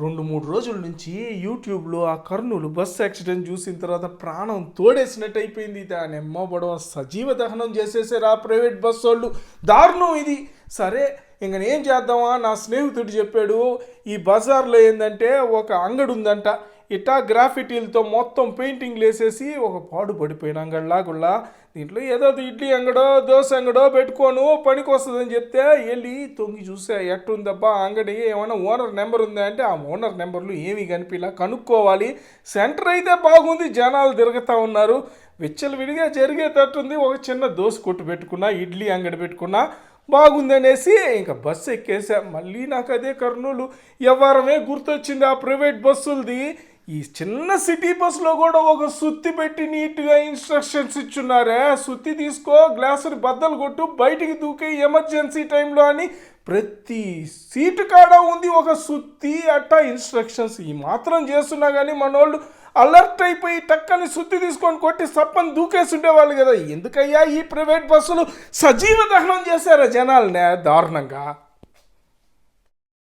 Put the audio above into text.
రెండు మూడు రోజుల నుంచి యూట్యూబ్లో ఆ కర్నూలు బస్సు యాక్సిడెంట్ చూసిన తర్వాత ప్రాణం తోడేసినట్టు అయిపోయింది. దాని ఎమ్మబడం సజీవ దహనం చేసేసారు ఆ ప్రైవేట్ బస్సు వాళ్ళు. దారుణం ఇది. సరే ఇంక నేను చేద్దామా? నా స్నేహితుడు చెప్పాడు ఈ బజార్లో ఏంటంటే ఒక అంగడి ఉందంట. ఇట్టా గ్రాఫిటీలతో మొత్తం పెయింటింగ్లు వేసేసి ఒక పాడు పడిపోయిన అంగడిలాగుల్లా దీంట్లో ఏదో ఇడ్లీ అంగడో దోశ అంగడో పెట్టుకోను పనికి వస్తుందని చెప్తే వెళ్ళి తొంగి చూసా ఎట్టుందబ్బా అంగడి ఏమైనా ఓనర్ నెంబర్ ఉందా? అంటే ఆ ఓనర్ నెంబర్లు ఏమీ కనిపించలా కనుక్కోవాలి. సెంటర్ అయితే బాగుంది జనాలు తిరుగుతూ ఉన్నారు. విచ్చలు విడిగా జరిగేటట్టుంది ఒక చిన్న దోశ కొట్టు పెట్టుకున్నా ఇడ్లీ అంగడి పెట్టుకున్నా బాగుందనేసి ఇంకా బస్సు ఎక్కేసా. మళ్ళీ నాకు అదే కర్నూలు. ఎవరమే గుర్తొచ్చింది ఆ ప్రైవేట్ బస్సులది. ఈ చిన్న సిటీ బస్సులో కూడా ఒక సుత్తి పెట్టి నీట్గా ఇన్స్ట్రక్షన్స్ ఇచ్చున్నారే? సుత్తి తీసుకో గ్లాసుని బద్దలు కొట్టు బయటికి దూకే ఎమర్జెన్సీ టైంలో అని ప్రతి సీటు కాడ ఉంది ఒక సుత్తి అట్టా ఇన్స్ట్రక్షన్స్ ఈ మాత్రం చేస్తున్నా కానీ మనోళ్ళు అలర్ట్ అయిపోయి టక్కని సుత్తి తీసుకొని కొట్టి సప్పని దూకేసుండేవాళ్ళు కదా. ఎందుకయ్యా ఈ ప్రైవేట్ బస్సులు సజీవ దహనం చేశారా జనాలనే? దారుణంగా.